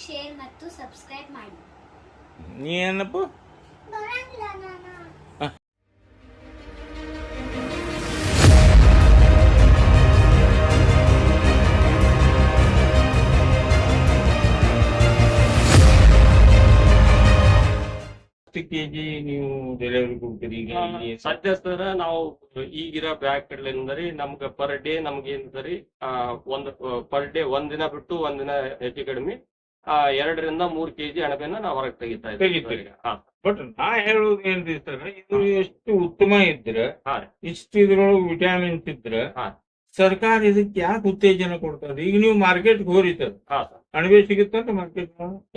Share ಮತ್ತು subscribe ಮಾಡಿ. ನೀ ಏನಪ್ಪ ಬರಂಗಿಲ್ಲ ನಾನು. ಎಷ್ಟು ಕೆಜಿ ನೀವು ಡೆಲಿವರಿ ಕೊಡ್ತೀರಿ ಈಗ ಸ- ಸದ್ಯ ಸರ್ ನಾವು ಈಗಿರೋ ಬ್ಯಾಗ್ ಕಡ್ಲೆ ಅಂದ್ರೆ ನಮ್ಗೆ ಪರ್ ಡೇ ನಮ್ಗೆ ಏನ್ ಸರಿ ಆ, ಒಂದ್ ಪರ್ ಡೇ ಒಂದಿನ ಬಿಟ್ಟು ಒಂದಿನ ಹೆಚ್ಚು ಕಡಿಮೆ ಎರಡರಿಂದ ಮೂರ್ ಕೆಜಿ ಅಣಬೆನ ನಾವು ಹೊರಗೆ ತೆಗಿತಾ ತೆಗಿತೀರಿ. ಇದ್ದೀವಿ ಹಾ. ಬಟ್ ನಾ ಹೇಳುವುದು ಏನ್ರಿ ಸರ್ ಇದು ಎಷ್ಟು ಉತ್ತಮ ಇದ್ರ ಹಾ. ಇಷ್ಟು ಇದ್ರೊಳಗೆ ವಿಟಾಮಿನ್ಸ್ ಇದ್ರ ಹಾ. ಸರ್ಕಾರ ಇದಕ್ಕೆ ಯಾಕೆ ಉತ್ತೇಜನ ಕೊಡ್ತದೆ? ಈಗ ನೀವು ಮಾರ್ಕೆಟ್ ಹೋರಿತದ. ಹಾ ಸರ್. ಅಣಬೆ ಸಿಗುತ್ತಂತ ಮಾರ್ಕೆಟ್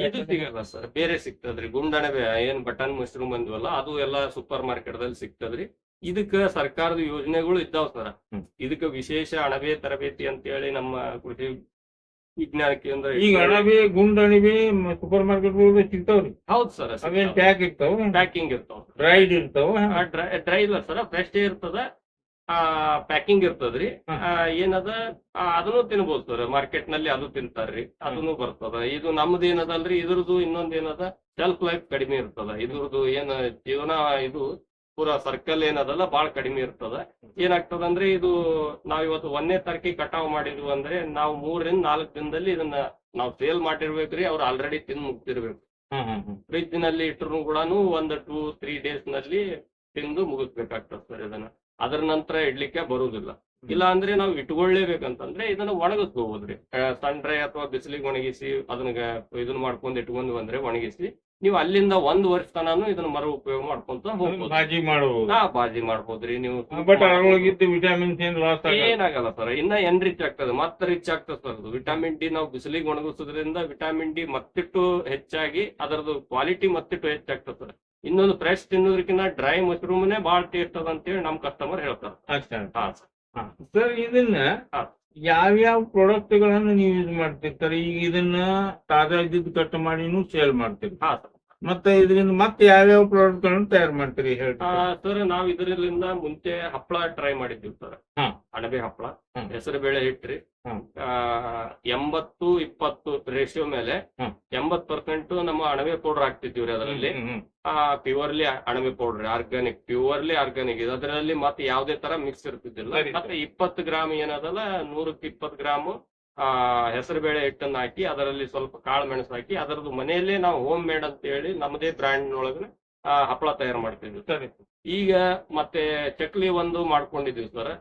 ಇದು ಸಿಗಲ್ಲ ಸರ್ ಬೇರೆ ಸಿಗ್ತದ್ರಿ. ಗುಂಡಣಬೆ ಏನ್ ಬಟನ್ ಮಶ್ರೂಮ್ ಬಂದ್ವಲ್ಲ ಅದು ಎಲ್ಲ ಸೂಪರ್ ಮಾರ್ಕೆಟ್ ದಲ್ಲಿ ಸಿಗ್ತದ್ರಿ. ಇದಕ್ಕ ಸರ್ಕಾರದ ಯೋಜನೆಗಳು ಇದ್ದಾವ ಸರ್. ಹ್ಮ್. ಇದಕ್ಕ ವಿಶೇಷ ಅಣಬೆ ತರಬೇತಿ ಅಂತ ಹೇಳಿ ನಮ್ಮ ಕೃಷಿ ವಿಜ್ಞಾನ ಕೇಂದ್ರ ಈಗ ಅಣಬಿ ಗುಂಡ್ ಅಣಿಬಿ ಸೂಪರ್ ಮಾರ್ಕೆಟ್ ಸಿಗ್ತಾವ್ರಿ. ಹೌದ್ ಸರ್ ಅವೇನ್ ಪ್ಯಾಕ್ ಇರ್ತಾವ? ಪ್ಯಾಕಿಂಗ್ ಇರ್ತಾವ. ಡ್ರೈಡ್ ಇರ್ತಾವ? ಡ್ರೈ ಇಲ್ಲ ಸರ್ ಫ್ರೆಶ್ ಇರ್ತದ. ಆ ಪ್ಯಾಕಿಂಗ್ ಇರ್ತದ್ರಿ. ಏನದ? ಅದನ್ನು ತಿನ್ಬೋದು ಸರ್ ಮಾರ್ಕೆಟ್ನಲ್ಲಿ ಅದು ತಿಂತಾರ್ರಿ. ಅದನ್ನು ಬರ್ತದ. ಇದು ನಮ್ದು ಏನದಲ್ರಿ ಇದ್ರದ್ದು ಇನ್ನೊಂದ್ ಏನದ? ಸೆಲ್ಫ್ ಲೈಫ್ ಕಡಿಮೆ ಇರ್ತದ. ಇದ್ರದ್ದು ಏನ್ ಜೀವನ ಇದು ಪೂರಾ ಸರ್ಕಲ್ ಏನದಲ್ಲ ಬಾಳ ಕಡಿಮೆ ಇರ್ತದ. ಏನಾಗ್ತದ ಅಂದ್ರೆ ಇದು ನಾವ್ ಇವತ್ತು ಒಂದನೇ ತಾರೀಕಿಗೆ ಕಟಾವ್ ಮಾಡಿದ್ವು ಅಂದ್ರೆ ನಾವು ಮೂರರಿಂದ ನಾಲ್ಕು ದಿನದಲ್ಲಿ ಇದನ್ನ ನಾವು ಸೇಲ್ ಮಾಡಿರ್ಬೇಕ್ರಿ ಅವ್ರು ಆಲ್ರೆಡಿ ತಿಂದ್ ಮುಗ್ತಿರ್ಬೇಕು ಫ್ರಿಜ್ನಲ್ಲಿ ಇಟ್ಟರು ಕೂಡ ಒಂದು ಟೂ ತ್ರೀ ಡೇಸ್ನಲ್ಲಿ ತಿಂದು ಮುಗಿಸ್ಬೇಕಾಗ್ತದೆ ಸರ್ ಇದನ್ನ. ಅದರ ನಂತರ ಇಡ್ಲಿಕ್ಕೆ ಬರುವುದಿಲ್ಲ ಇಲ್ಲ ಅಂದ್ರೆ ನಾವು ಇಟ್ಕೊಳ್ಳೇಬೇಕಂತಂದ್ರೆ ಇದನ್ನ ಒಣಗಿಸ್ಕೋಬೋದ್ರಿ ಸಣ್ಣ ಅಥವಾ ಬಿಸಿಲಿಗೆ ಒಣಗಿಸಿ ಅದನ್ನ ಇದನ್ನ ಮಾಡ್ಕೊಂಡು ಇಟ್ಕೊಂಡು ಬಂದ್ರೆ ಒಣಗಿಸಿ ನೀವು ಅಲ್ಲಿಂದ ಒಂದ್ ವರ್ಷ ತನಾನು ಇದನ್ನ ಮರು ಉಪಯೋಗ ಮಾಡ್ಕೊಂತ ಹೋಗ್ಬೋದು. ಬಾಜಿ ಮಾಡಬಹುದು ಹಾ ಬಾಜಿ ಮಾಡ್ಬೋದ್ರಿ ನೀವು ಬಟ್ ಅದ್ರೊಳಗಿದ್ದು ವಿಟಾಮಿನ್ಸ್ ಏನ್ ಲಾಸ್ ಆಗಲ್ಲ. ಏನಾಗಲ್ಲ ಸರ್ ಇನ್ನ ಎನ್ ರಿಚ್ ಆಗ್ತದೆ ಮತ್ತ ರಿಚ್ ಆಗ್ತದೆ ಸರ್ ಅದು. ವಿಟಮಿನ್ ಡಿ ನಾವು ಬಿಸಿಲಿಗೆ ಒಣಗಿಸೋದ್ರಿಂದ ವಿಟಮಿನ್ ಡಿ ಮತ್ತಿಟ್ಟು ಹೆಚ್ಚಾಗಿ ಅದರದ್ದು ಕ್ವಾಲಿಟಿ ಮತ್ತಿಟ್ಟು ಹೆಚ್ಚಾಗ್ತದೆ ಸರ್ ಇನ್ನೊಂದು ಫ್ರೆಶ್ ತಿನ್ನೋದಕ್ಕಿಂತ ಡ್ರೈ ಮಶ್ರೂಮ್ನೇ ಬಾಳ ಟೇಸ್ಟ್ ಅದ ಅಂತೇಳಿ ನಮ್ ಕಸ್ಟಮರ್ ಹೇಳ್ತಾರೆ. ಹಾ ಸರ್ ಇದನ್ನ. ಯಾವ್ಯಾವ ಪ್ರಾಡಕ್ಟ್ ಗಳನ್ನ ನೀವು ಯೂಸ್ ಮಾಡ್ತಿರ್ತಾರೆ? ಈಗ ಇದನ್ನ ತಾಜಾ ಇದ್ದಿದ್ದು ಕಟ್ ಮಾಡಿನೂ ಸೇಲ್ ಮಾಡ್ತೀರಿ ಹಾ ಸರ್ ಮತ್ತೆ ಇದರಿಂದ ಮತ್ತೆ ಯಾವ್ಯಾವ ಪ್ರಾಡಕ್ಟ್ ಗಳನ್ನ ತಯಾರು ಮಾಡ್ತೀರಿ ಹೇಳಿ ಸರ್ ನಾವ್ ಇದರಿಂದ ಮುಂಚೆ ಹಪ್ಪಳ ಟ್ರೈ ಮಾಡಿದ್ದೀವಿ ಸರ್ ಅಣಬೆ ಹಪ್ಪಳ. ಹೆಸರು ಬೇಳೆ ಹಿಟ್ರಿ. ಆ, ಎಂಬತ್ತು ಇಪ್ಪತ್ತು ರೇಷಿಯೋ ಮೇಲೆ. ಎಂಬತ್ ಪರ್ಸೆಂಟ್ ನಮ್ಮ ಅಣಬೆ ಪೌಡರ್ ಹಾಕ್ತಿದ್ವಿ ಅದರಲ್ಲಿ. ಪ್ಯೂರ್ಲಿ ಅಣಬೆ ಪೌಡರ್ ಆರ್ಗಾನಿಕ್ ಪ್ಯೂರ್ಲಿ ಆರ್ಗಾನಿಕ್ ಇದೆ ಅದರಲ್ಲಿ ಮತ್ತೆ ಯಾವ್ದೇ ತರ ಮಿಕ್ಸ್ ಇರ್ತಿದ್ದಿಲ್ಲ. ಮತ್ತೆ ಇಪ್ಪತ್ತು ಗ್ರಾಮ್ ಏನದಲ್ಲ ನೂರಕ್ಕೆ ಇಪ್ಪತ್ತು ಗ್ರಾಮ್ ಆ ಹೆಸರುಬೇಳೆ ಹಿಟ್ಟನ್ನ ಹಾಕಿ ಅದರಲ್ಲಿ ಸ್ವಲ್ಪ ಕಾಳು ಮೆಣಸು ಹಾಕಿ ಅದರದ್ದು ಮನೆಯಲ್ಲೇ ನಾವು ಹೋಮ್ ಮೇಡ್ ಅಂತ ಹೇಳಿ ನಮ್ಮದೇ ಬ್ರ್ಯಾಂಡ್ ಒಳಗಡೆ ಆ, ಹಪ್ಪಳ ತಯಾರು ಮಾಡ್ತಿದ್ವಿ. ಸರಿ. ಈಗ ಮತ್ತೆ ಚಕ್ಲಿ ಒಂದು ಮಾಡ್ಕೊಂಡಿದ್ವಿ ಸರ್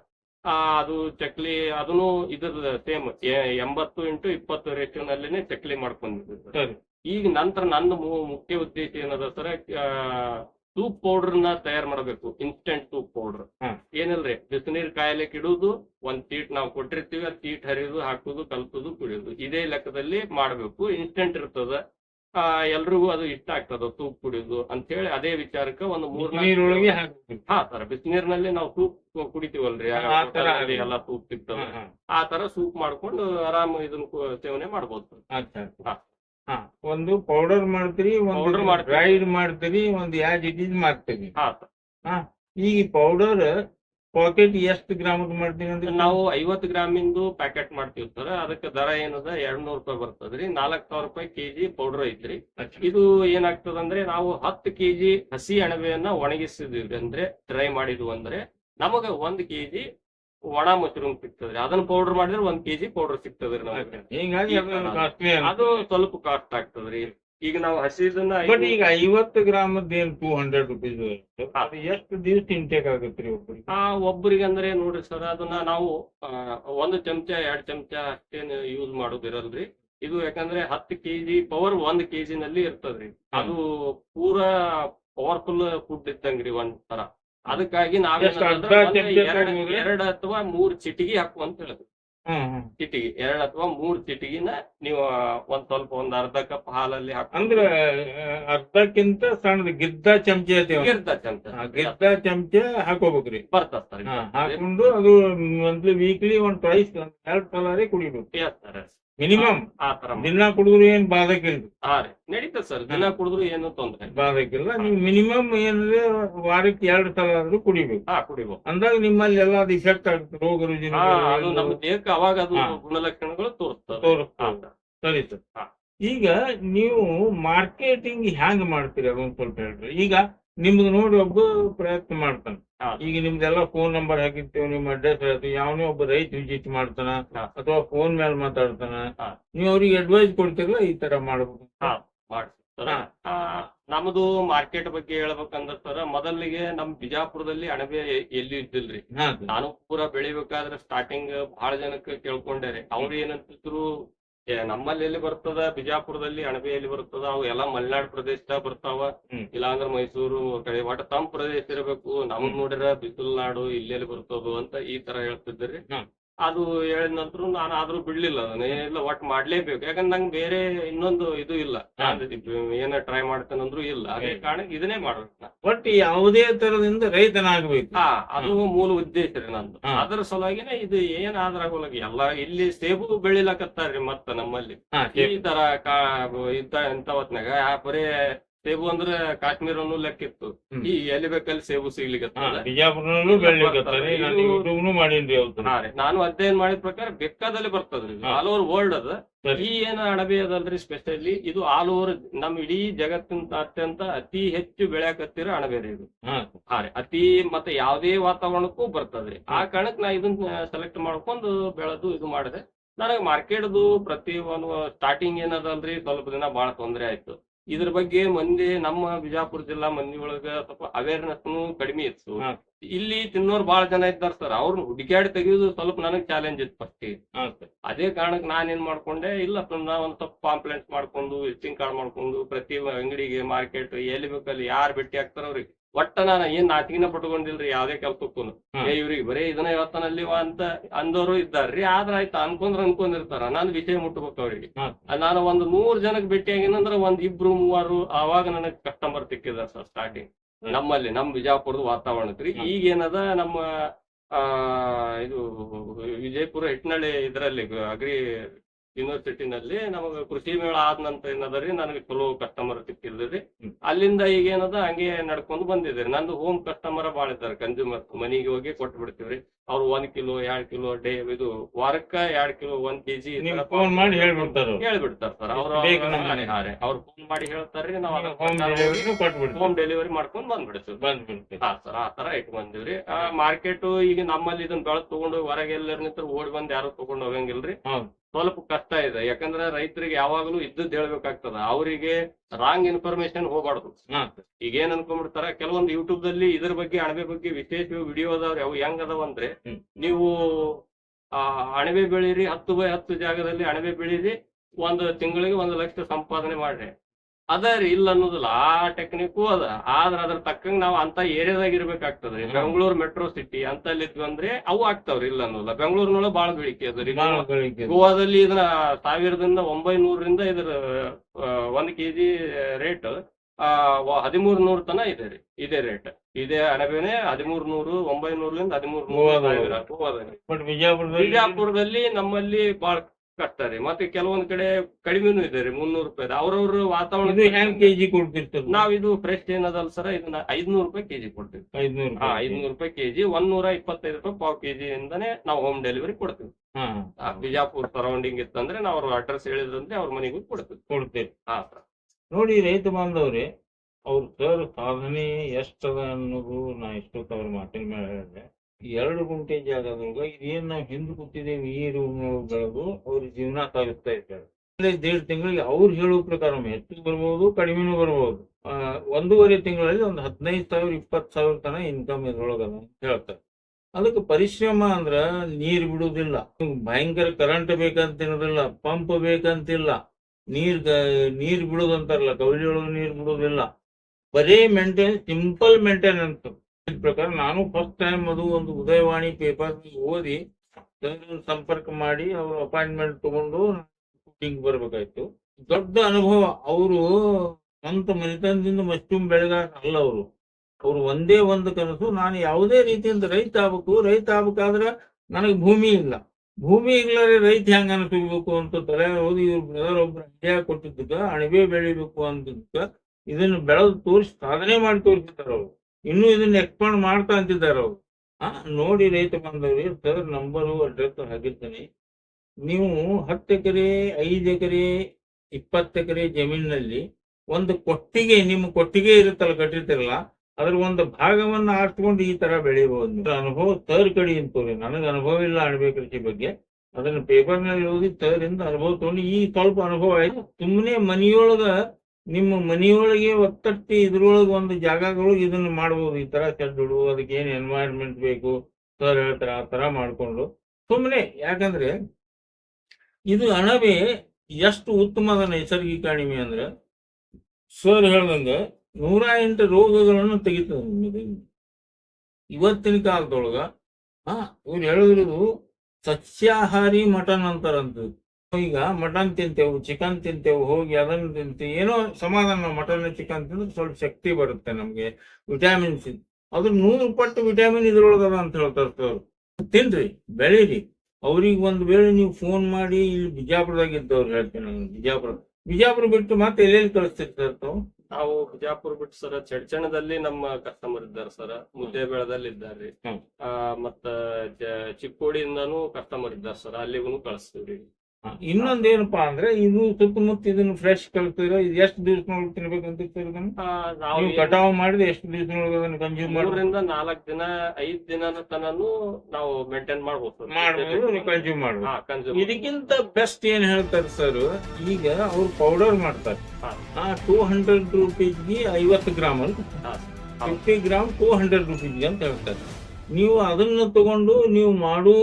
ಆ ಅದು ಚಕ್ಲಿ ಅದನ್ನು ಇದ್ರ ಸೇಮ್ ಎಂಬತ್ತು ಇಂಟು ಇಪ್ಪತ್ತು ರೇಷಿಯೋನಲ್ಲಿನೇ ಚಕ್ಲಿ ಮಾಡ್ಕೊಂಡಿದ್ವಿ ಸರ್. ಈಗ ನಂತರ ನನ್ನ ಮುಖ್ಯ ಉದ್ದೇಶ ಏನದ ಸರ್ ಸೂಪ್ ಪೌಡರ್ನ ತಯಾರು ಮಾಡಬೇಕು ಇನ್ಸ್ಟೆಂಟ್ ಸೂಪ್ ಪೌಡರ್ ಏನಿಲ್ರಿ? ಬಿಸಿನೀರ್ ಕಾಯಲಿಕ್ಕೆ ಇಡುವುದು ಒಂದ್ ತೀಟ್ ನಾವು ಕೊಟ್ಟಿರ್ತೀವಿ ಆ ತೀಟ್ ಹರಿಯುದು ಹಾಕುದು ಕಲ್ಸುದು ಕುಡಿಯುದು. ಇದೇ ಲೆಕ್ಕದಲ್ಲಿ ಮಾಡಬೇಕು. ಇನ್ಸ್ಟೆಂಟ್ ಇರ್ತದ. ಆ ಎಲ್ರಿಗೂ ಅದು ಇಷ್ಟ ಆಗ್ತದ ಸೂಪ್ ಕುಡಿಯುದು ಅಂತ ಹೇಳಿ ಅದೇ ವಿಚಾರಕ್ಕೆ ಒಂದು ಮೂರ್ ನೀರೊಳಗೆ ಹಾಕ್ಬೇಕು. ಹಾ ಸರ್ ಬಿಸಿನೀರ್ನಲ್ಲಿ ನಾವು ಸೂಪ್ ಕುಡಿತೀವಲ್ರಿ. ಎಲ್ಲ ಸೂಪ್ ಸಿಗ್ತದ. ಆ ತರ ಸೂಪ್ ಮಾಡ್ಕೊಂಡು ಆರಾಮ್ ಇದನ್ನ ಸೇವನೆ ಮಾಡ್ಬೋದು ಹಾ. ಒಂದು ಪೌಡರ್ ಮಾಡ್ತೀರಿ ಒಂದು. ಡ್ರೈಡ್ ಮಾಡ್ತೀರಿ ಒಂದು ಯಾಜ್ ಇಟ್ ಮಾಡ್ತೀರಿ. ಈಗ ಪೌಡರ್ ಪಾಕೆಟ್ ಎಷ್ಟು ಗ್ರಾಮದ ಮಾಡ್ತೀವಿ ಅಂದ್ರೆ? ನಾವು ಐವತ್ತು ಗ್ರಾಮಿಂದು ಪ್ಯಾಕೆಟ್ ಮಾಡ್ತೀವಿ ಸರ್ ಅದಕ್ಕೆ ದರ ಏನದ? ಎರಡ್ ನೂರು ರೂಪಾಯಿ ಬರ್ತದ್ರಿ. ನಾಲ್ಕ್ ಸಾವಿರ ರೂಪಾಯಿ ಕೆಜಿ ಪೌಡರ್ ಐತ್ರಿ. ಇದು ಏನಾಗ್ತದಂದ್ರೆ ನಾವು ಹತ್ತು ಕೆಜಿ ಹಸಿ ಅಣಬೆಯನ್ನ ಒಣಗಿಸಿದ್ವಿ ಅಂದ್ರೆ ಡ್ರೈ ಮಾಡಿದ್ವು ಅಂದ್ರೆ ನಮಗ ಒಂದ್ ಕೆಜಿ ಒಣ ಮಶ್ರೂಮ್ ಸಿಗ್ತದ್ರಿ. ಅದನ್ನ ಪೌಡರ್ ಮಾಡಿದ್ರೆ ಒಂದ್ ಕೆಜಿ ಪೌಡರ್ ಸಿಗ್ತದ್ರಿ ನಮಗೆ. ಅದು ಸ್ವಲ್ಪ ಕಾಸ್ಟ್ ಆಗ್ತದ್ರಿ. ಈಗ ನಾವು ಹಸಿದನ್ನ ಬಟ್ ಈಗ ಐವತ್ತು ಗ್ರಾಮದ ಏನ್ ಟೂ ಹಂಡ್ರೆಡ್ ರುಪೀಸ್. ಅದು ಎಷ್ಟು ದಿವಸ ಇಂಟೇಕ್ ಆಗುತ್ತೆ ಒಬ್ಬರಿಗೆ ಆ ಒಬ್ಬರಿಗೆ ಅಂದ್ರೆ ನೋಡ್ರಿ ಸರ್ ಅದನ್ನ ನಾವು ಒಂದು ಚಮಚ ಎರಡ್ ಚಮಚ ಅಷ್ಟೇನು ಯೂಸ್ ಮಾಡೋದಿರಲ್ರಿ. ಇದು ಯಾಕಂದ್ರೆ ಹತ್ತು ಕೆಜಿ ಪವರ್ ಒಂದ್ ಕೆಜಿನಲ್ಲಿ ಇರ್ತದ್ರಿ. ಅದು ಪೂರಾ ಪವರ್ಫುಲ್ ಫುಡ್ ಇದ್ದಂಗ್ರಿ ಒಂದ್ ತರ ಅದಕ್ಕಾಗಿ ನಾವೇನ್ ಎರಡ್ ಅಥವಾ ಮೂರ್ ಚಿಟಿಗೆ ಹಾಕುವಂತ ಹೇಳಿದ್ವಿ. ಚಿಟಿಗೆ ಎರಡ್ ಅಥವಾ ಮೂರ್ ಚಿಟಿಗಿನ ನೀವು ಒಂದ್ ಸ್ವಲ್ಪ ಒಂದ್ ಅರ್ಧ ಕಪ್ ಹಾಲಲ್ಲಿ ಅಂದ್ರ ಆ, ಅರ್ಧಕ್ಕಿಂತ ಸಣ್ಣದ ಗಿದ್ದ ಚಮಚ ಗಿದ್ದ ಚಮಚ ಗಿದ್ದ ಚಮಚ ಹಾಕೋಬೇಕ್ರಿ ಬರ್ತದ ಹಾಕೊಂಡು ಅದು ಮಂತ್ಲಿ ವೀಕ್ಲಿ ಒಂದ್ ಟ್ವೈಸ್ ಎರಡ್ ಸಲ ಕುಡಿಬೇಕು. ಸರ್ ಮಿನಿಮಮ್ ಆ ತರ. ದಿನ ಕುಡಿದ್ರು ಏನ್ ಬಾಧಕಿಲ್ರಿ? ಹಾ ರೀ. ನಡೀತದೆ ಸರ್. ದಿನ ಕುಡಿದ್ರು ಏನು ತೊಂದ್ರೆ ಇಲ್ಲ. ಬಾಧಕಿಲ್ಲ. ನೀವು ಮಿನಿಮಮ್ ಏನಂದ್ರೆ ವಾರಕ್ಕೆ ಎರಡ್ ಸಲ ಆದ್ರೂ ಕುಡಿಬೇಕು. ಹಾ ಕುಡಿಬೇಕು ಅಂದಾಗ ನಿಮ್ಮಲ್ಲಿ ಎಲ್ಲ ಅದು ಇಫೆಕ್ಟ್ ಆಗುತ್ತೆ ರೋಗ ರುಜಿನ ಅದು ನಮ್ಮ ದೇಹಕ್ಕೆ ಅವಾಗ ಅದು ಗುಣಲಕ್ಷಣಗಳು ತೋರಿಸ್ತದೆ ತೋರಿಸ್ತದೆ. ಸರಿ ಸರ್. ಈಗ ನೀವು ಮಾರ್ಕೆಟಿಂಗ್ ಹ್ಯಾಂಗ್ ಮಾಡ್ತೀರಿ? ಅದೊಂದ್ ಸ್ವಲ್ಪ ಹೇಳ್ರಿ. ಈಗ ನಿಮ್ದು ನೋಡಿ ಒಬ್ಬ ಪ್ರಯತ್ನ ಮಾಡ್ತಾನ. ಈಗ ನಿಮ್ದೆಲ್ಲ ಫೋನ್ ನಂಬರ್ ಹಾಕಿರ್ತೇವೆ ನಿಮ್ಮ ಅಡ್ರೆಸ್ ಹೇಳ್ತೀವಿ ಯಾವನೇ ಒಬ್ಬ ರೈತ ವಿಸಿಟ್ ಮಾಡ್ತಾನ ಅಥವಾ ಫೋನ್ ಮೇಲೆ ಮಾತಾಡ್ತಾನ. ನೀವು ಅವ್ರಿಗೆ ಅಡ್ವೈಸ್ ಕೊಡ್ತಿರಲ್ಲ ಈ ತರ ಮಾಡ್ಬೇಕು. ನಮ್ದು ಮಾರ್ಕೆಟ್ ಬಗ್ಗೆ ಹೇಳ್ಬೇಕಂದ್ರ ಸರ್ ಮೊದಲಿಗೆ ನಮ್ ಬಿಜಾಪುರದಲ್ಲಿ ಅಣಬೆ ಎಲ್ಲಿ ಇದ್ದಿಲ್ರಿ? ನಾನು ಪೂರ ಬೆಳಿಬೇಕಾದ್ರೆ ಸ್ಟಾರ್ಟಿಂಗ್ ಬಹಳ ಜನಕ್ಕೆ ಕೇಳ್ಕೊಂಡೆ ಅವ್ರು ಏನಂತಿದ್ರು ನಮ್ಮಲ್ಲಿ ಎಲ್ಲಿ ಬರ್ತದ? ಬಿಜಾಪುರದಲ್ಲಿ ಅಣಬೆಯಲ್ಲಿ ಬರ್ತದ? ಅವು ಎಲ್ಲಾ ಮಲೆನಾಡು ಪ್ರದೇಶದಾಗ ಬರ್ತಾವ. ಇಲ್ಲಾಂದ್ರ ಮೈಸೂರು ಕಡೆ. ಒಟ್ಟ ತಮ್ಮ ಪ್ರದೇಶ ಇರಬೇಕು. ನಮಗ್ ನೋಡಿರ ಬಿಸಿಲು ನಾಡು ಇಲ್ಲೆಲ್ಲಿ ಬರ್ತದೋ ಅಂತ ಈ ತರ ಹೇಳ್ತಿದ್ರಿ. ಅದು ಹೇಳಿದ ನಂತರ ನಾನು ಆದ್ರೂ ಬಿಡ್ಲಿಲ್ಲ ಅದನ್ನ ಇಲ್ಲ ಒಟ್ ಮಾಡ್ಲೇಬೇಕು. ಯಾಕಂದ್ರೆ ನಂಗೆ ಬೇರೆ ಇನ್ನೊಂದು ಇದು ಇಲ್ಲ. ಏನ ಟ್ರೈ ಮಾಡ್ತೇನಂದ್ರು ಇಲ್ಲ. ಅದೇ ಹ್ಮ್. ಕಾರಣ ಇದನ್ನೇ ಮಾಡ್ಬೇಕು ಬಟ್ ಯಾವುದೇ ತರದಿಂದ ರೈತನಾಗಬೇಕು. ಹಾ ಅದು ಮೂಲ ಉದ್ದೇಶ ರೀ ನಂದು. ಅದರ ಸಲುವಾಗಿನೇ ಇದು ಏನಾದ್ರಾಗೋಲಾಗಿ ಎಲ್ಲ ಇಲ್ಲಿ ಸೇಬು ಬೆಳಿಲಕತ್ತಾರ್ರಿ ಮತ್ತ ನಮ್ಮಲ್ಲಿ. ಈ ತರ ಕಾ ಇಂತ ಇಂತ ಹೊತ್ನಾಗ ಆ ಬರೇ ಸೇಬು ಅಂದ್ರೆ ಕಾಶ್ಮೀರನು ಲೆಕ್ಕಿತ್ತು ಹ್ಮ್. ಈ ಎಲ್ಲಿ ಬೇಕಲ್ಲಿ ಸೇಬು ಸಿಗ್ಲಿಕ್ಕೆ ನಾನು ಅಧ್ಯಯನ ಮಾಡಿದ ಪ್ರಕಾರ ಬೆಕ್ಕದಲ್ಲಿ ಬರ್ತದ್ರಿ ಆಲ್ ಓವರ್ ವರ್ಲ್ಡ್ ಅದ. ಈ ಏನ ಅಣಬೆ ಅದಲ್ರಿ ಸ್ಪೆಷಲಿ ಇದು ಆಲ್ ಓವರ್ ನಮ್ ಇಡೀ ಜಗತ್ತಿನ ಅತ್ಯಂತ ಅತಿ ಹೆಚ್ಚು ಬೆಳೆಯಕತ್ತಿರ ಅಣಬೆ ರೀ ಇದು. ಹಾ. ಹಾ ರೀ. ಅತಿ ಮತ್ತೆ ಯಾವ್ದೇ ವಾತಾವರಣಕ್ಕೂ ಬರ್ತದ್ರಿ ಆ ಕಾರಣಕ್ಕೆ ನಾ ಇದನ್ನ ಸೆಲೆಕ್ಟ್ ಮಾಡ್ಕೊಂಡು ಬೆಳೆದು ಇದು ಮಾಡಿದೆ. ನನಗೆ ಮಾರ್ಕೆಟ್ದು ಪ್ರತಿ ಒಂದು ಸ್ಟಾರ್ಟಿಂಗ್ ಏನದಲ್ರಿ? ಸ್ವಲ್ಪ ದಿನ ಬಹಳ ತೊಂದರೆ ಆಯ್ತು. ಇದ್ರ ಬಗ್ಗೆ ಮಂದಿ ನಮ್ಮ ಬಿಜಾಪುರ ಜಿಲ್ಲಾ ಮಂದಿ ಒಳಗ ಸ್ವಲ್ಪ ಅವೇರ್ನೆಸ್ ಕಡಿಮೆ ಇತ್ತು. ಇಲ್ಲಿ ತಿನ್ನೋರ್ ಬಹಳ ಜನ ಇದ್ದಾರೆ ಸರ್ ಅವ್ರನ್ನ ಹುಡುಕ್ಯಾಡಿ ತೆಗೆಯೋದು ಸ್ವಲ್ಪ ನನಗ್ ಚಾಲೆಂಜ್ ಇತ್ತು ಫಸ್ಟ್ ಅದೇ ಕಾರಣಕ್ಕೆ ನಾನೇನ್ ಮಾಡ್ಕೊಂಡೆ ಇಲ್ಲ ನಾ ಒಂದ್ ಸ್ವಲ್ಪ ಕಾಂಪ್ಲೇಂಟ್ಸ್ ಮಾಡ್ಕೊಂಡು ವಿಸಿಟಿಂಗ್ ಕಾರ್ಡ್ ಮಾಡ್ಕೊಂಡು ಪ್ರತಿ ಅಂಗಡಿಗೆ ಮಾರ್ಕೆಟ್ ಎಲ್ಲಿ ಬೇಕಲ್ಲಿ ಯಾರು ಭೇಟಿ ಆಗ್ತಾರ ಅವ್ರಿಗೆ. ಒಟ್ಟ ನಾನು ಏನ್ ನಾಟಿಕಿನ ಪಟ್ಕೊಂಡಿಲ್ರಿ ಯಾವ್ದೇ ಕೆಲ್ಸಕ್ಕೂ. ಏ ಇವ್ರಿಗೆ ಬರೀ ಇದನ್ನ ಹೇಳ್ತಾನಲ್ಲಿ ಅಂತ ಅಂದವರು ಇದ್ದಾರ್ರಿ. ಆದ್ರ ಆಯ್ತು ಅನ್ಕೊಂಡ್ರ ಅನ್ಕೊಂಡಿರ್ತಾರ. ನಾನು ವಿಷಯ ಮುಟ್ಟಬೇಕು ಅವ್ರಿಗೆ. ನಾನು ಒಂದು ನೂರ್ ಜನಕ್ಕೆ ಭೇಟಿ ಆಗಿನಂದ್ರ ಒಂದ್ ಇಬ್ರು ಮೂವರು ಅವಾಗ ನನಗ್ ಕಸ್ಟಮರ್ ತಿಕ್ಕಿದ ಸರ್ ಸ್ಟಾರ್ಟಿಂಗ್ ನಮ್ಮಲ್ಲಿ ನಮ್ ಬಿಜಾಪುರದ ವಾತಾವರಣಕ್ಕೆ ರೀ ಈಗ ಏನದ ನಮ್ಮ ಆ ಇದು ವಿಜಯಪುರ ಹಿಟ್ನಳ್ಳಿ ಇದ್ರಲ್ಲಿ ಅಗ್ರಿ ಯೂನಿವರ್ಸಿಟಿನಲ್ಲಿ ನಮಗೆ ಕೃಷಿ ಮೇಳ ಆದ ನಂತರ ಏನದ ರೀ ನನಗೆ ಚಲೋ ಕಸ್ಟಮರ್ ಸಿಕ್ಕಿದ್ರಿ ಅಲ್ಲಿಂದ ಈಗ ಏನದ? ಹಂಗೆ ನಡ್ಕೊಂಡು ಬಂದಿದೆ. ನಂದು ಹೋಮ್ ಕಸ್ಟಮರ್ ಬಾಳ ಇದ್ದಾರೆ ಕನ್ಸ್ಯೂಮರ್ ಮನೆಗೆ ಹೋಗಿ ಕೊಟ್ಟು ಬಿಡ್ತೀವ್ರಿ. ಅವ್ರು ಒಂದ್ ಕಿಲೋ ಎರಡ್ ಕಿಲೋ ಡೇ ಇದು ವಾರಕ್ಕ ಎರಡ್ ಕಿಲೋ ಒಂದ್ ಕೆಜಿ ಫೋನ್ ಮಾಡಿ ಹೇಳ್ಬಿಡ್ತಾರ ಅವ್ರು. ಹೇಳ್ಬಿಡ್ತಾರ ಸರ್ ಅವ್ರ. ಅವ್ರು ಫೋನ್ ಮಾಡಿ ಹೇಳ್ತಾರ್ರಿ ನಾವು ಹೋಮ್ ಡೆಲಿವರಿ ಮಾಡ್ಕೊಂಡು ಬಂದ್ಬಿಡ್ತೀವಿ. ಬಂದ್ಬಿಡ್ತೀವಿ. ಹಾ ಸರ್ ಆ ತರ ಇಟ್ಕೊಂತೀವ್ರಿ ಮಾರ್ಕೆಟ್ ಈಗ ನಮ್ಮಲ್ಲಿ ಇದನ್ನ ಬೆಳೆದ್ ತಗೊಂಡು ಹೊರಗೆ ಎಲ್ಲರ ನಿಂತ ಓಡಿ ಬಂದ್ ಯಾರು ತಗೊಂಡ್ ಹೋಗಂಗಿಲ್ರಿ. ಸ್ವಲ್ಪ ಕಷ್ಟ ಇದೆ. ಯಾಕಂದ್ರೆ ರೈತರಿಗೆ ಯಾವಾಗಲೂ ಇದ್ದದ್ದು ಹೇಳ್ಬೇಕಾಗ್ತದ. ಅವರಿಗೆ ರಾಂಗ್ ಇನ್ಫಾರ್ಮೇಶನ್ ಹೋಗ್ಬಾರ್ದು. ಈಗ ಏನ್ ಅನ್ಕೊಂಡ್ಬಿಡ್ತಾರ ಕೆಲವೊಂದು ಯೂಟ್ಯೂಬ್ ದಲ್ಲಿ ಇದ್ರ ಬಗ್ಗೆ ಅಣಬೆ ಬಗ್ಗೆ ವಿಶೇಷ ವಿಡಿಯೋ ಅದಾವ್ರಿ ಅವು ಹೆಂಗ್ ಅದಾವ ಅಂದ್ರೆ ನೀವು ಆ ಅಣಬೆ ಬೆಳೀರಿ ಹತ್ತು ಬೈ ಹತ್ತು ಜಾಗದಲ್ಲಿ ಅಣಬೆ ಬೆಳೀರಿ ಒಂದು ತಿಂಗಳಿಗೆ ಒಂದು ಲಕ್ಷ ಸಂಪಾದನೆ ಮಾಡ್ರಿ. ಅದ ರೀ ಇಲ್ಲ ಅನ್ನೋದಿಲ್ಲ. ಆ ಟೆಕ್ನಿಕ್ಕು ಅದ. ಆದ್ರ ಅದ್ರ ತಕ್ಕಂಗ್ ನಾವು ಅಂತ ಏರಿಯಾದಾಗ ಇರ್ಬೇಕಾಗ್ತದ್ರಿ ರೀ ಬೆಂಗಳೂರು ಮೆಟ್ರೋ ಸಿಟಿ ಅಂತ ಇದ್ವಿ ಅಂದ್ರೆ ಅವು ಆಗ್ತಾವ್ರಿ ಇಲ್ಲ ಅನ್ನೋದಿಲ್ಲ. ಬೆಂಗಳೂರಿನೊಳಗೆ ಬಾಳ ಬೇಡಿಕೆ ಅದ ರೀ. ಗಳಿಕೆ ಗೋವಾದಲ್ಲಿ ಇದನ್ನ ಸಾವಿರದಿಂದ ಒಂಬೈನೂರರಿಂದ ಇದ್ರ ಆ, ಒಂದ್ ಕೆಜಿ ರೇಟ್ ಹದಿಮೂರ್ ನೂರ ತನ ಇದೆ ರೀ. ಇದೇ ರೇಟ್ ಇದೇ ಅಣಬೆನೆ ಹದಿಮೂರ್ ನೂರು ಒಂಬೈನೂರಿಂದ ಹದಿಮೂರ್ ನೂರು ಬಿಜಾಪುರದಲ್ಲಿ ನಮ್ಮಲ್ಲಿ ಬಾಳ ಕಷ್ಟ ರೀ ಮತ್ತೆ ಕೆಲವೊಂದ್ ಕಡೆ ಕಡಿಮೆನೂ ಇದೆ ರೀ ಮುನ್ನೂರು ರೂಪಾಯಿ ಅವ್ರವ್ರ ವಾತಾವರಣ ಹೆಂಗ್ ಕೆಜಿ ಕೊಡ್ತಿರ್ತದ ನಾವ್ ಇದು ಫ್ರೆಶ್ ಏನದಲ್ಲ ಸರ್ ಇದನ್ನ ಐದ್ನೂರು ರೂಪಾಯಿ ಕೆಜಿ ಕೊಡ್ತೀವಿ. ಐದ್ನೂರು ಹಾ ರೂಪಾಯಿ ಐದ್ನೂರು ರೂಪಾಯಿ ಕೆಜಿ ಒಂದ್ ಇಪ್ಪತ್ತೈದು ರೂಪಾಯಿ ಪಾವ್ ಕೆಜಿ ಇಂದಾನೆ ನಾವು ಹೋಮ್ ಡೆಲಿವರಿ ಕೊಡ್ತೀವಿ. ಬಿಜಾಪುರ್ ಸರೌಂಡಿಂಗ್ ಇತ್ತಂದ್ರೆ ನಾವು ಅವ್ರ ಅಡ್ರೆಸ್ ಹೇಳಿದ್ರಂದ್ರೆ ಅವ್ರ ಮನೆಗೂ ಕೊಡ್ತೀವಿ. ಕೊಡ್ತೀವಿ. ಹಾ ಸರ್ ನೋಡಿ ರೈತ ಬಾಂಧವ್ರಿ ಅವ್ರ ಸರ್ ಸಾಧನೆ ಎಷ್ಟದ ಅನ್ನೋದು ನಾ ಇಷ್ಟೊತ್ತು ಅವ್ರ ಮಾತಿನ ಮೇಲೆ ಹೇಳಿದೆ ಎರಡು ಗುಂಟೆ ಜಾಗದೊಳಗ ಇದೇನ್ ನಾವು ಹಿಂದೆ ಕೂತಿದ್ದೇವೆ ಈ ಬೆಳೆದು ಅವ್ರ ಜೀವನ ಸಾಗಿಸ್ತಾ ಇದ್ದಾರೆ ದೇಡ್ ತಿಂಗಳಿಗೆ ಅವ್ರು ಹೇಳುವ ಪ್ರಕಾರ ಹೆಚ್ಚು ಬರ್ಬೋದು, ಕಡಿಮೆನೂ ಬರ್ಬೋದು. ಒಂದೂವರೆ ತಿಂಗಳಲ್ಲಿ ಒಂದು ಹದಿನೈದು ಸಾವಿರ, ಇಪ್ಪತ್ತು ಸಾವಿರ ತನ ಇನ್ಕಮ್ ಇದ್ರೊಳಗದ ಅಂತ ಹೇಳ್ತಾರೆ. ಅದಕ್ಕೆ ಪರಿಶ್ರಮ ಅಂದ್ರ ನೀರ್ ಬಿಡುವುದಿಲ್ಲ ಭಯಂಕರ ಕರೆಂಟ್ ಬೇಕಂತಿರೋದಿಲ್ಲ ಪಂಪ್ ಬೇಕಂತಿಲ್ಲ, ನೀರ್ ನೀರು ಬಿಡುದಂತಾರಲ್ಲ ಕವಲಿ ಒಳಗ ನೀರ್ ಬಿಡುವುದಿಲ್ಲ ಬರೀ ಮೇಂಟೈನ್ ಸಿಂಪಲ್ ಮೇಂಟೆನೆನ್ಸ್ ಪ್ರಕಾರ ನಾನು ಫಸ್ಟ್ ಟೈಮ್ ಅದು ಒಂದು ಉದಯವಾಣಿ ಪೇಪರ್ ಓದಿ ಸಂಪರ್ಕ ಮಾಡಿ ಅವ್ರ ಅಪಾಯಿಂಟ್ಮೆಂಟ್ ತಗೊಂಡು ಶೂಟಿಂಗ್ ಬರ್ಬೇಕಾಯ್ತು. ದೊಡ್ಡ ಅನುಭವ. ಅವರು ಸ್ವಂತ ಮನೆತನದಿಂದ ಮಶ್ರೂಮ್ ಬೆಳೆಗಾರ ಅಲ್ಲ ಅವರು. ಅವ್ರು ಒಂದೇ ಒಂದು ಕನಸು. ನಾನು ಯಾವುದೇ ರೀತಿಯಿಂದ ರೈತ ಆಗ್ಬೇಕು. ರೈತ ಆಗ್ಬೇಕಾದ್ರೆ ನನಗೆ ಭೂಮಿ ಇಲ್ಲ. ಭೂಮಿ ಇಲ್ಲರೆ ರೈತ ಹೆಂಗ ಅನಿಸ್ಬೇಕು ಅಂತ ತಲೆ ಹೋಗಿ ಇವ್ರ ಬ್ರದರ್ ಒಬ್ರು ಐಡಿಯಾ ಕೊಟ್ಟಿದ್ದಕ್ಕ, ಅಣಬೆ ಬೆಳಿಬೇಕು ಅಂತಿದ್ದಕ್ಕ ಇದನ್ನ ಬೆಳೆದು ತೋರಿಸಿ ಸಾಧನೆ ಮಾಡಿ ತೋರಿಸಿದಾರ ಅವ್ರು. ಇನ್ನೂ ಇದನ್ನ ಎಕ್ಸ್ಪಾಂಡ್ ಮಾಡ್ತಾ ಅಂತಿದ್ದಾರೆ ಅವ್ರು. ಆ, ನೋಡಿ ರೈತ ಬಂದವ್ರಿ ಸರ್ ನಂಬರು ಅಡ್ರೆಸ್ ಹಾಕಿರ್ತೀನಿ. ನೀವು ಹತ್ತು ಎಕರೆ, ಐದು ಎಕರೆ, ಇಪ್ಪತ್ತು ಎಕರೆ ಜಮೀನಿನಲ್ಲಿ ಒಂದು ಕೊಟ್ಟಿಗೆ, ನಿಮ್ಮ ಕೊಟ್ಟಿಗೆ ಇರುತ್ತಲ್ಲ ಕಟ್ಟಿರ್ತಿರಲ್ಲ ಅದ್ರ ಒಂದು ಭಾಗವನ್ನ ಆರಿಸ್ಕೊಂಡು ಈ ತರ ಬೆಳಿಬಹುದು ಅನುಭವ ತರ್ ಕಡಿ ಅಂತವ್ರಿ ನನಗೆ ಅನುಭವ ಇಲ್ಲ ಅಣಬೆ ಕೃಷಿ ಬಗ್ಗೆ. ಅದನ್ನ ಪೇಪರ್ನಲ್ಲಿ ಓದಿ ತರಿಂದ ಅನುಭವ ತಗೊಂಡು ಈ ಸ್ವಲ್ಪ ಅನುಭವ ಆಯ್ತು. ಸುಮ್ಮನೆ ಮನಿಯೊಳಗ ನಿಮ್ಮ ಮನೆಯೊಳಗೆ ಒತ್ತಟ್ಟಿ ಇದ್ರೊಳಗೆ ಒಂದು ಜಾಗಗಳು ಇದನ್ನ ಮಾಡ್ಬೋದು. ಈ ತರ ಚೆಡ್ಡು ಅದಕ್ಕೆ ಏನು ಎನ್ವೈರ್ಮೆಂಟ್ ಬೇಕು, ಸರ್ ಹೇಳ್ತಾರೆ, ಆ ತರ ಮಾಡಿಕೊಂಡು. ಸುಮ್ಮನೆ ಯಾಕಂದ್ರೆ ಇದು ಅಣಬೆ ಎಷ್ಟು ಉತ್ತಮದ ನೈಸರ್ಗಿಕ ಅಣಿಮೆ ಅಂದ್ರೆ ಸರ್ ಹೇಳ್ದಂಗ ನೂರ ಎಂಟು ರೋಗಗಳನ್ನು ತೆಗಿತದೆ ಇವತ್ತಿನ ಕಾಲದೊಳಗ, ಹಾ, ಇವ್ರು ಹೇಳಿದ್ರು ಸಸ್ಯಾಹಾರಿ ಮಟನ್ ಅಂತಾರಂತ ಈಗ ಮಟನ್ ತಿಂತೇವು ಚಿಕನ್ ತಿಂತೇವು ಹೋಗಿ ಅದನ್ನು ತಿಂತೀವಿ ಏನೋ ಸಮಾಧಾನ ಮಟನ್ ಚಿಕನ್ ತಿಂದ್ರೆ ಸ್ವಲ್ಪ ಶಕ್ತಿ ಬರುತ್ತೆ ನಮ್ಗೆ ವಿಟಮಿನ್ಸ್ ಅದ್ರ ನೂರು ಪಟ್ಟು ವಿಟಮಿನ್ ಇದ್ರೊಳಗ ಅದ ಅಂತ ಹೇಳ್ತಾರೆ ತಿನ್ರಿ ಬೆಳೀರಿ. ಅವ್ರಿಗೆ ಒಂದು ವೇಳೆ ನೀವು ಫೋನ್ ಮಾಡಿ ಇಲ್ಲಿ ಬಿಜಾಪುರದಾಗ ಇದ್ದವ್ರು ಹೇಳ್ತೀನಿ ನಾನು ಬಿಜಾಪುರ. ಬಿಜಾಪುರ ಬಿಟ್ಟು ಮತ್ತೆ ಎಲ್ಲೆಲ್ಲಿ ಕಳಿಸ್ತಿರ್ತಾರೆ ತಾವು? ನಾವು ಬಿಜಾಪುರ ಬಿಟ್ಟು ಸರ್ ಚಡ್ಚಣದಲ್ಲಿ ನಮ್ಮ ಕಸ್ಟಮರ್ ಇದ್ದಾರೆ ಸರ್ ಮುದ್ದೇಬೇಳದಲ್ಲಿ ಇದ್ದಾರೆ. ಮತ್ತ ಚಿಕ್ಕೋಡಿಯಿಂದನು ಕಸ್ಟಮರ್ ಇದ್ದಾರೆ ಸರ್ ಅಲ್ಲಿಗೂ ಕಳಿಸ್ತೀವ್ರಿ ಇನ್ನೊಂದೇನಪ್ಪಾ ಅಂದ್ರೆ ಇದು ಸುತ್ತಮುತ್ತ ಇದನ್ನ ಫ್ರೆಶ್ ಕಲ್ತಿರೋ ಇದು ಎಷ್ಟು ದಿವಸನೊಳಗೆ ತಿನ್ಬೇಕಂತ ಅಂತ ನಾವು ಕಟಾವ್ ಮಾಡಿದ್ರೆ ಎಷ್ಟು ಅದನ್ನ ಕನ್ಸ್ಯೂಮ್ ಮಾಡ್ಬೋದು? ಮೂರರಿಂದ ನಾಲ್ಕು ದಿನ ಐದ್ ದಿನ ತನನು ನಾವು ಮೇಂಟೈನ್ ಮಾಡ್ಬೋದು ಕನ್ಸ್ಯೂಮ್ ಮಾಡ್ಬೋದು ಇದಕ್ಕಿಂತ ಬೆಸ್ಟ್ ಏನ್ ಹೇಳ್ತಾರೆ ಸರ್ ಈಗ ಅವ್ರು ಪೌಡರ್ ಮಾಡ್ತಾರೆ. ಆ ಟೂ ಹಂಡ್ರೆಡ್ ರುಪೀಸ್ಗೆ ಐವತ್ತು ಗ್ರಾಮ್ ಅಂತ. ಫಿಫ್ಟಿ ಗ್ರಾಮ್ ಟೂ ಹಂಡ್ರೆಡ್ ರುಪೀಸ್ಗೆ ಅಂತ ಹೇಳ್ತಾರೆ. ನೀವು ಅದನ್ನ ತಗೊಂಡು ನೀವು ಮಾಡೋ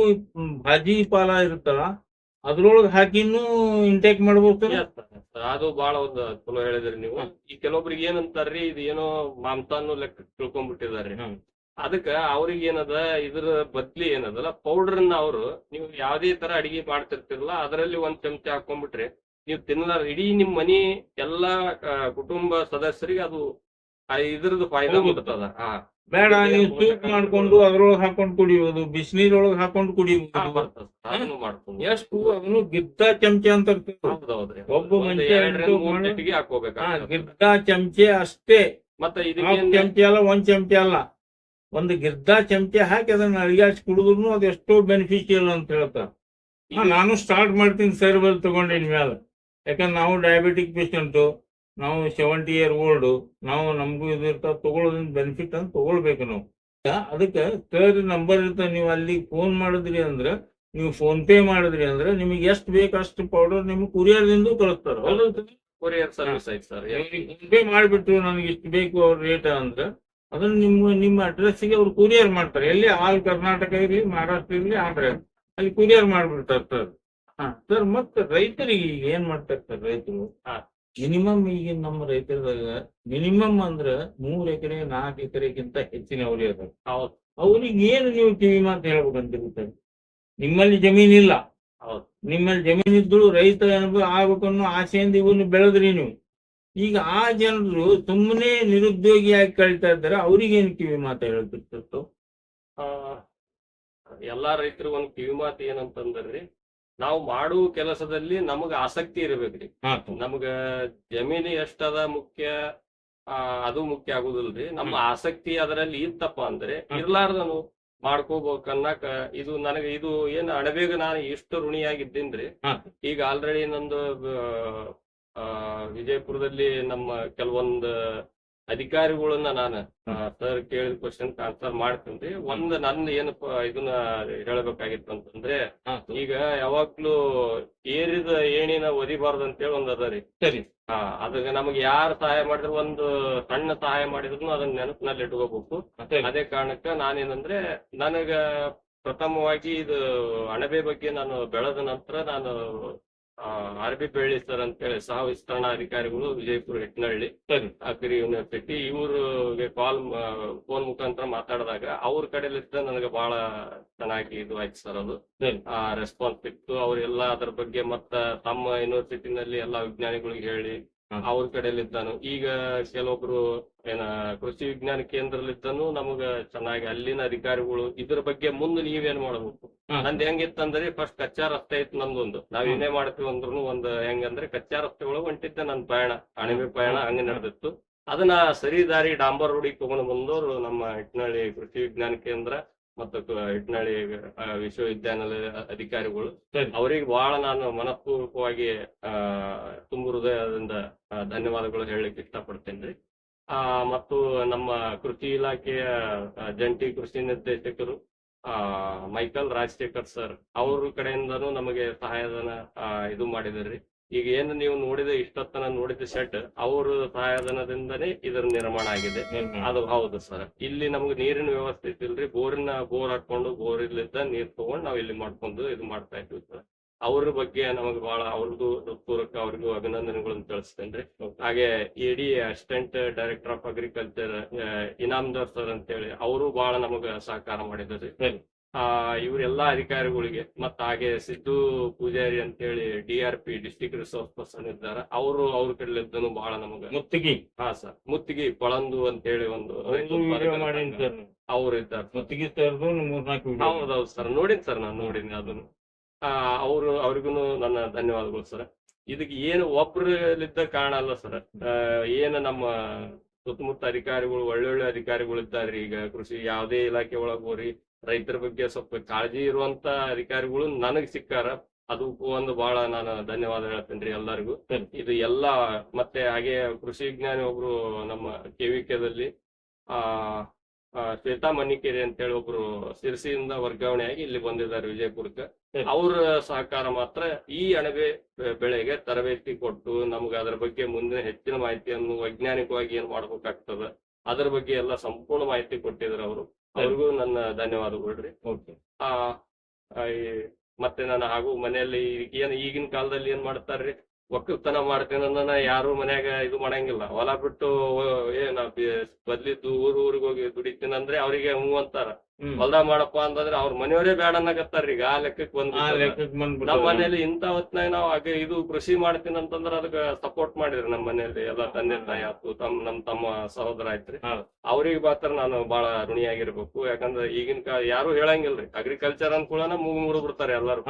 ಭಾಜಿ ಪಾಲ ಇರುತ್ತಲ್ಲ ಅದ್ರೊಳಗೆ ಹಾಕಿನೂ ಇಂಟೇಕ್ ಮಾಡ್ಬೋದು ಅದು ಬಹಳ ಒಂದು ಚಲೋ ಹೇಳಿದ್ರಿ ನೀವು. ಈ ಕೆಲವೊಬ್ರಿಗೆ ಏನಂತಾರ್ರಿ ಇದು ಏನೋ ಮಾಂಸಾನು ಲೆಕ್ಕ ತಿಳ್ಕೊಂಡ್ಬಿಟ್ಟಿದಾರ್ರಿ. ಅದಕ್ಕ ಅವ್ರಿಗೆ ಏನದ ಇದ್ರ ಬದ್ಲಿ ಏನದಲ್ಲ ಪೌಡರ್ನ ಅವರು ನೀವು ಯಾವ್ದೇ ತರ ಅಡಿಗೆ ಮಾಡ್ತಿರ್ತಿರಲ್ಲ ಅದರಲ್ಲಿ ಒಂದ್ ಚಮಚ ಹಾಕೊಂಡ್ಬಿಟ್ರೆ ನೀವು ತಿನ್ನಲಾರ ಇಡೀ ನಿಮ್ ಮನಿ ಎಲ್ಲಾ ಕುಟುಂಬ ಸದಸ್ಯರಿಗೆ ಅದು ಇದ್ರದ್ದು ಫಾಯ್ದಾ. ಮುಟ್ತದ ಹಾ. ಬೇಡ ನೀವು ಸೂಪ್ ಮಾಡ್ಕೊಂಡು ಅದ್ರೊಳಗೆ ಹಾಕೊಂಡು ಕುಡಿಯೋದು ಬಿಸಿನೀರೊಳಗೆ ಹಾಕೊಂಡು ಕುಡಿಯುವುದು. ಕುಡಿಯೋದು ಎಷ್ಟು ಅದನ್ನು ಗಿದ್ದ ಚಮಚೆ ಅಂತ ಒಬ್ಬ ಮನುಷ್ಯ ಎರಡರಿಂದ ಎಂಟು ಮೂರ್ ಮಾಡಿ- ಚಿಟಿಕೆ ಹಾ ಹಾಕೋಬೇಕಾಗ್ತದೆ ಗಿದ್ದ ಚಮಚೆ ಅಷ್ಟೇ. ಮತ್ತೆ ಚಮಚೆ ಅಲ್ಲ ಒಂದ್ ಚಮಚೆ ಅಲ್ಲ. ಒಂದು ಗಿದ್ದ ಚಮಚೆ ಹಾಕಿ ಅದನ್ನ ಅಡಿಗಾಡ್ಸಿ ಕುಡಿದ್ರು ಅದು ಎಷ್ಟೋ ಬೆನಿಫಿಷಿಯಲ್ ಅಂತ ಹೇಳ್ತಾರೆ. ನಾನು ಸ್ಟಾರ್ಟ್ ಮಾಡ್ತೀನಿ ಸರ್ ಬಲ್ ತಗೊಂಡಿನ ಮೇಲೆ ಯಾಕಂದ್ರೆ ನಾವು ಡಯಾಬಿಟಿಕ್ ಪೇಷಂಟು ನಾವು ಸೆವೆಂಟಿ ಇಯರ್ ಓಲ್ಡ್ ನಾವು ನಮಗೂ ಇದು ಇರ್ತಾವ ತಗೊಳ್ಳೋದ್ರಿಂದ ಬೆನಿಫಿಟ್ ಅಂತ ತಗೊಳ್ಬೇಕು ನಾವು. ಅದಕ್ಕೆ ಥರ್ಡ್ ನಂಬರ್ ಇರ್ತದೆ ನೀವು ಅಲ್ಲಿ ಫೋನ್ ಮಾಡಿದ್ರಿ ಅಂದ್ರೆ ನೀವು ಫೋನ್ ಪೇ ಮಾಡಿದ್ರಿ ಅಂದ್ರೆ ನಿಮಗೆ ಎಷ್ಟು ಬೇಕು ಅಷ್ಟು ಪೌಡರ್ ನಿಮ್ಗೆ ಕುರಿಯರ್ದಿಂದ ದಿಂದ ಹೌದಾ? ಕೊರಿಯರ್ ಸರ್ವಿಸ್ ಐತೆ ಸರ್ ಫೋನ್ ಪೇ ಮಾಡಿಬಿಟ್ಟು ನನಗೆ ಇಷ್ಟು ಬೇಕು ಅವ್ರ ರೇಟ್ ಅಂದ್ರೆ ಅದನ್ನ ನಿಮ್ಮ ನಿಮ್ಮ ಗೆ ಅವ್ರು ಕುರಿಯರ್ ಮಾಡ್ತಾರೆ. ಎಲ್ಲಿ? ಆಲ್ ಕರ್ನಾಟಕ ಇರಲಿ ಮಹಾರಾಷ್ಟ್ರ ಇರಲಿ ಆಂಧ್ರ. ಅಲ್ಲಿ ಕುರಿಯರ್ ಮಾಡ್ಬಿಡ್ತಾರೆ ಸರ್ ಸರ್ ಮತ್ತೆ ರೈತರಿಗೆ ಈಗ ಏನ್ ಮಾಡ್ತಾರೆ ಸರ್ ರೈತರು. ಮಿನಿಮಮ್ ಈಗಿನ ನಮ್ಮ ರೈತರದಾಗ ಮಿನಿಮಮ್ ಅಂದ್ರ ಮೂರ್ ಎಕರೆ ನಾಲ್ಕು ಎಕರೆಗಿಂತ ಹೆಚ್ಚಿನವ್ರಿ ಅದಾರ ಹೌದು. ಅವ್ರಿಗೆ ಏನು ನೀವು ಕಿವಿ ಮಾತು ಹೇಳ್ಬೇಕಂತಿರುತ್ತೆ ನಿಮ್ಮಲ್ಲಿ ಜಮೀನಿಲ್ಲ ಹೌದು. ನಿಮ್ಮಲ್ಲಿ ಜಮೀನ್ ಇದ್ರು ರೈತ ಆಗ್ಬೇಕು ಅನ್ನೋ ಆಸೆಯಿಂದ ಇವನ್ನು ಬೆಳೆದ್ರಿ ನೀವು. ಈಗ ಆ ಜನರು ಸುಮ್ಮನೆ ನಿರುದ್ಯೋಗಿಯಾಗಿ ಕಳೀತಾ ಇದ್ದಾರೆ ಅವ್ರಿಗೇನು ಕಿವಿ ಮಾತು ಹೇಳ್ತಿರ್ತಿತ್ತು? ಎಲ್ಲಾ ರೈತರು ಒಂದ್ ಕಿವಿ ಮಾತು ಏನಂತಂದ್ರಿ ನಾವು ಮಾಡುವ ಕೆಲಸದಲ್ಲಿ ನಮಗ ಆಸಕ್ತಿ ಇರಬೇಕ್ರಿ. ನಮಗ ಜಮೀನು ಎಷ್ಟದ ಮುಖ್ಯ? ಆ, ಅದು ಮುಖ್ಯ ಆಗುದಿಲ್ರಿ. ನಮ್ಮ ಆಸಕ್ತಿ ಅದರಲ್ಲಿ ಇತ್ತಪ್ಪ ಅಂದ್ರೆ ಇರ್ಲಾರ್ದನು ಮಾಡ್ಕೋಬೇಕನ್ನಕ ಇದು ನನಗ ಇದು ಏನ್ ಅಣಬೇಗ ನಾನು ಇಷ್ಟು ಋಣಿಯಾಗಿದ್ದೀನ್ರಿ. ಈಗ ಆಲ್ರೆಡಿ ನಂದು ಆ, ವಿಜಯಪುರದಲ್ಲಿ ನಮ್ಮ ಕೆಲವೊಂದು ಅಧಿಕಾರಿಗಳನ್ನ ನಾನು ಸರ್ ಕೇಳಿದ ಕ್ವಶನ್ ಆನ್ಸರ್ ಮಾಡ್ತೀನಿ. ಒಂದ್ ನನ್ನ ಏನು ಇದನ್ನ ಹೇಳಬೇಕಾಗಿತ್ತು ಅಂತಂದ್ರೆ ಈಗ ಯಾವಾಗ್ಲೂ ಏರಿದ ಏಣಿನ ಒದಿಬಾರ್ದು ಅಂತೇಳಿ ಒಂದ್ ಅದ ರೀ. ಸರಿ. ಹಾ ಅದಕ್ಕೆ ನಮ್ಗೆ ಯಾರು ಸಹಾಯ ಮಾಡಿದ್ರು ಒಂದು ಸಣ್ಣ ಸಹಾಯ ಮಾಡಿದ್ರು ಅದನ್ನ ನೆನಪಿನಲ್ಲಿ ಇಟ್ಕೋಬೇಕು. ಅದೇ ಕಾರಣಕ್ಕ ನಾನೇನಂದ್ರೆ ನನಗ ಪ್ರಥಮವಾಗಿ ಇದು ಅಣಬೆ ಬಗ್ಗೆ ನಾನು ಬೆಳೆದ ನಂತರ ನಾನು ಅರಬಿ ಬೆಳ್ಳಿ ಸರ್ ಅಂತೇಳಿ ಸಹ ವಿಸ್ತರಣಾ ಅಧಿಕಾರಿಗಳು ವಿಜಯಪುರ ಹಿಟ್ನಳ್ಳಿ ಸರಿ. ಅಗ್ರಿ ಯೂನಿವರ್ಸಿಟಿ ಇವ್ರಿಗೆ ಕಾಲ್ ಫೋನ್ ಮುಖಾಂತರ ಮಾತಾಡಿದಾಗ ಅವ್ರ ಕಡೆಲಿದ್ದ ನನಗೆ ಬಹಳ ಚೆನ್ನಾಗಿ ಇದು ಆಯ್ತು ಸರ್ ಅದು. ರೆಸ್ಪಾನ್ಸ್ ಸಿಕ್ತು ಅವ್ರೆಲ್ಲ ಅದ್ರ ಬಗ್ಗೆ ಮತ್ತ ತಮ್ಮ ಯೂನಿವರ್ಸಿಟಿನಲ್ಲಿ ಎಲ್ಲಾ ವಿಜ್ಞಾನಿಗಳಿಗೆ ಹೇಳಿ. ಅವ್ರ ಕಡೆಯಲ್ಲಿದ್ದಾನು. ಈಗ ಕೆಲವೊಬ್ರು ಏನ ಕೃಷಿ ವಿಜ್ಞಾನ ಕೇಂದ್ರಲಿದ್ದಾನು ನಮಗ ಚೆನ್ನಾಗಿ ಅಲ್ಲಿನ ಅಧಿಕಾರಿಗಳು ಇದ್ರ ಬಗ್ಗೆ ಮುಂದೆ ನೀವೇನ್ ಮಾಡಬೇಕು. ನಂದ್ ಹೆಂಗಿತ್ತಂದ್ರೆ ಫಸ್ಟ್ ಕಚ್ಚಾ ರಸ್ತೆ ಇತ್ತು ನಂದೊಂದು. ನಾವ್ ಇದೇ ಏನೇ ಮಾಡ್ತೀವಿ ಅಂದ್ರೂ ಒಂದ್ ಹೆಂಗಂದ್ರೆ ಕಚ್ಚಾ ರಸ್ತೆ ಒಳಗೆ ಹೊಂಟಿದ್ದೆ ನನ್ ಪಯಣ ಅಣಿಮೆ ಪಯಣ ಹಂಗೆ ನಡೆದಿತ್ತು. ಅದನ್ನ ಸರಿ ದಾರಿ ಡಾಂಬರ್ ರೋಡಿಗೆ ತಗೊಂಡು ಬಂದವರು ನಮ್ಮ ಹಿಟ್ನಳ್ಳಿ ಕೃಷಿ ವಿಜ್ಞಾನ ಕೇಂದ್ರ. ಮತ್ತು ಹಿಟ್ನಳ್ಳಿ ವಿಶ್ವವಿದ್ಯಾನಿಲಯದ ವಿಶ್ವವಿದ್ಯಾನಿಲಯ ಅಧಿಕಾರಿಗಳು. ಅವರಿಗೆ ಬಹಳ ನಾನು ಮನಪೂರ್ವಕವಾಗಿ ಆ ತುಂಬ ಹೃದಯದಿಂದ ಧನ್ಯವಾದಗಳು ಹೇಳಲಿಕ್ಕೆ ಇಷ್ಟಪಡ್ತೇನೆ ಆ ಮತ್ತು ನಮ್ಮ ಕೃಷಿ ಇಲಾಖೆಯ ಜಂಟಿ ಕೃಷಿ ನಿರ್ದೇಶಕರು ಆ ಮೈಕಲ್ ರಾಜಶೇಖರ್ ಸರ್ ಅವ್ರ ಕಡೆಯಿಂದನೂ ನಮಗೆ ಸಹಾಯಧನ ಇದು ಮಾಡಿದ್ರಿ. ಈಗ ಏನು ನೀವು ನೋಡಿದ ಇಷ್ಟೊತ್ತನ ನೋಡಿದ ಶೆಡ್ ಅವ್ರ ಸಹಾಯಧನದಿಂದನೇ ಇದರ ನಿರ್ಮಾಣ ಆಗಿದೆ. ಅದು ಹೌದು ಸರ್. ಇಲ್ಲಿ ನಮ್ಗೆ ನೀರಿನ ವ್ಯವಸ್ಥೆ ಇಲ್ರಿ ಬೋರಿನ ಬೋರ್ ಹಾಕೊಂಡು ಬೋರ್ ಇಲ್ಲಿದ್ದ ನೀರ್ ತಗೊಂಡ್ ನಾವ್ ಇಲ್ಲಿ ಮಾಡ್ಕೊಂಡು ಇದು ಮಾಡ್ತಾ ಇದ್ವಿ ಸರ್. ಅವ್ರ ಬಗ್ಗೆ ನಮಗೆ ಬಹಳ ಅವ್ರದ್ದು ಪೂರಕ ಅವ್ರಿಗೂ ಅಭಿನಂದನೆಗಳನ್ನು ತಿಳಿಸ್ತೇನ್ರಿ. ಹಾಗೆ ಇಡಿ assistant director of agriculture Inamdar sir ಅಂತೇಳಿ ಅವರು ಬಹಳ ನಮಗ ಸಹಕಾರ ಮಾಡಿದ್ರಿ. ಆ ಇವರೆಲ್ಲಾ ಅಧಿಕಾರಿಗಳಿಗೆ ಮತ್ತ ಹಾಗೆ ಸಿದ್ದು ಪೂಜಾರಿ ಅಂತೇಳಿ D R P district resource person ಇದ್ದಾರೆ ಅವರು ಅವ್ರ ಕಡೆಲಿದ್ದನು ಬಹಳ ನಮಗ. ಮುತ್ತಿಗಿ. ಹಾ ಸರ್ ಮುತ್ತಿಗಿ ಕೊಳಂದು ಅಂತ ಹೇಳಿ ಒಂದು ಅವ್ರ ಮಾಡೀನಿ ಸರ್. ಅವ್ರು ಇದ್ದಾರೆ ಮುತ್ತಿಗೆ ಹೌದೌದು ಸರ್ ನೋಡಿನಿ ಸರ್ ನಾನು ನೋಡಿನಿ ಅದನ್ನು. ಆ ಅವರು ಅವ್ರಿಗೂ ನನ್ನ ಧನ್ಯವಾದಗಳು ಸರ್. ಇದಕ್ಕೆ ಏನು ಒಬ್ರಲ್ಲಿದ್ದ ಕಾರಣ ಅಲ್ಲ ಸರ್. ಏನು ನಮ್ಮ ಸುತ್ತಮುತ್ತ ಅಧಿಕಾರಿಗಳು ಒಳ್ಳೊಳ್ಳೆ ಅಧಿಕಾರಿಗಳು ಇದ್ದಾರೆ ಈಗ ಕೃಷಿ ಯಾವುದೇ ಇಲಾಖೆ ಒಳಗೋರಿ ಹೋರಿ ರೈತರ ಬಗ್ಗೆ ಸ್ವಲ್ಪ ಕಾಳಜಿ ಇರುವಂತ ಅಧಿಕಾರಿಗಳು ನನಗ್ ಸಿಕ್ಕಾರ. ಅದು ಒಂದು ಬಹಳ ನಾನು ಧನ್ಯವಾದ ಹೇಳ್ತೇನೆ ಎಲ್ಲರಿಗೂ. ಇದು ಎಲ್ಲ ಮತ್ತೆ ಹಾಗೆ ಕೃಷಿ ವಿಜ್ಞಾನಿ ಒಬ್ರು ನಮ್ಮ ಕೆವಿಕೆದಲ್ಲಿ ಆ ಶ್ವೇತಾ ಮನ್ನಿಕೇರಿ ಅಂತೇಳಿ ಒಬ್ರು ಸಿರಸಿಯಿಂದ ವರ್ಗಾವಣೆಯಾಗಿ ಇಲ್ಲಿ ಬಂದಿದ್ದಾರೆ ವಿಜಯಪುರಕ್ಕೆ. ಅವ್ರ ಸಹಕಾರ ಮಾತ್ರ ಈ ಅಣಬೆ ಬೆಳೆಗೆ ತರಬೇತಿ ಕೊಟ್ಟು ನಮ್ಗೆ ಅದರ ಬಗ್ಗೆ ಮುಂದಿನ ಹೆಚ್ಚಿನ ಮಾಹಿತಿಯನ್ನು ವೈಜ್ಞಾನಿಕವಾಗಿ ಏನ್ ಮಾಡ್ಬೇಕಾಗ್ತದ, ಅದರ ಬಗ್ಗೆ ಎಲ್ಲ ಸಂಪೂರ್ಣ ಮಾಹಿತಿ ಕೊಟ್ಟಿದ್ರು ಅವರು. ಅವ್ರಿಗೂ ನನ್ನ ಧನ್ಯವಾದಗಳು ರೀ ಓಕೆ. ಆ ಮತ್ತೆ ನಾನು ಹಾಗೂ ಮನೆಯಲ್ಲಿ ಏನ್ ಈಗಿನ ಕಾಲದಲ್ಲಿ ಏನ್ ಮಾಡ್ತಾರ್ರಿ? ಒಕ್ಕಲ್ತನ ಮಾಡ್ತೇನೆ ಯಾರು ಮನ್ಯಾಗ ಇದು ಮಾಡಂಗಿಲ್ಲ. ಹೊಲ ಬಿಟ್ಟು ಏನ ಬದ್ಲಿದ್ದು ಊರ್ ಊರಿಗೆ ಹೋಗಿ ದುಡಿತೇನಂದ್ರೆ ಅವ್ರಿಗೆ ಹ್ಞೂ ಅಂತಾರ. ಹ್ಮ್ ಹೊಲ್ದಾಗ ಮಾಡಪ್ಪ ಅಂತಂದ್ರೆ ಅವ್ರ ಮನೆಯವರೇ ಬೇಡ ಅನ್ನಕತ್ತಾರ ಈಗ ಆ ಲೆಕ್ಕಕ್ಕೆ ಬಂದ್ ನಮ್ಮ ಮನೇಲಿ ಇಂತ ಹೊತ್ನಾಗ ನಾವ್ ಹಾಗೆ ಇದು ಕೃಷಿ ಮಾಡ್ತೀನಿ ಅಂತಂದ್ರೆ ಅದಕ್ಕೆ ಸಪೋರ್ಟ್ ಮಾಡಿದ್ರಿ ನಮ್ಮ ಮನೆಯಲ್ಲಿ ಎಲ್ಲ ತಂದೆ ತಾಯಿ ಆಯ್ತು ತಮ್ಮ ನಮ್ ತಮ್ಮ ಸಹೋದರ ಆಯ್ತ್ರಿ. ಅವ್ರಿಗ್ ಮಾತ್ರ ನಾನು ಬಹಳ ಋಣಿಯಾಗಿರ್ಬೇಕು. ಯಾಕಂದ್ರೆ ಈಗಿನ ಕಾಲ ಯಾರು ಹೇಳಂಗಿಲ್ರಿ. ಅಗ್ರಿಕಲ್ಚರ್ ಅನ್ಕೂಲನ ಮೂಗು ಮುರು ಬಿಡ್ತಾರೆ ಎಲ್ಲರೂ.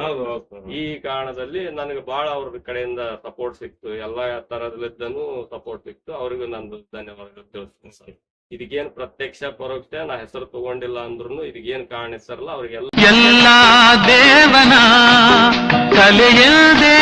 ಈ ಕಾರಣದಲ್ಲಿ ನನಗೆ ಬಹಳ ಅವ್ರ ಕಡೆಯಿಂದ ಸಪೋರ್ಟ್ ಸಿಕ್ತು. ಎಲ್ಲಾ ತರದಲ್ಲಿದ್ದನು ಸಪೋರ್ಟ್ ಸಿಕ್ತು. ಅವ್ರಿಗೂ ನಂದು ಧನ್ಯವಾದಗಳು ತಿಳಿಸ್ತೀನಿ ಸರ್. ಇದಕ್ಕೇನ್ ಪ್ರತ್ಯಕ್ಷ ಪರೋಕ್ಷ ನಾ ಹೆಸರು ತಗೊಂಡಿಲ್ಲ ಅಂದ್ರೂ ಇದಕ್ಕೇನ್ ಕಾರಣ ಹೆಸರಲ್ಲ ಅವ್ರಿಗೆಲ್ಲ ಎಲ್ಲ ದೇವನ ಕಲೆಯಲ್ದೇ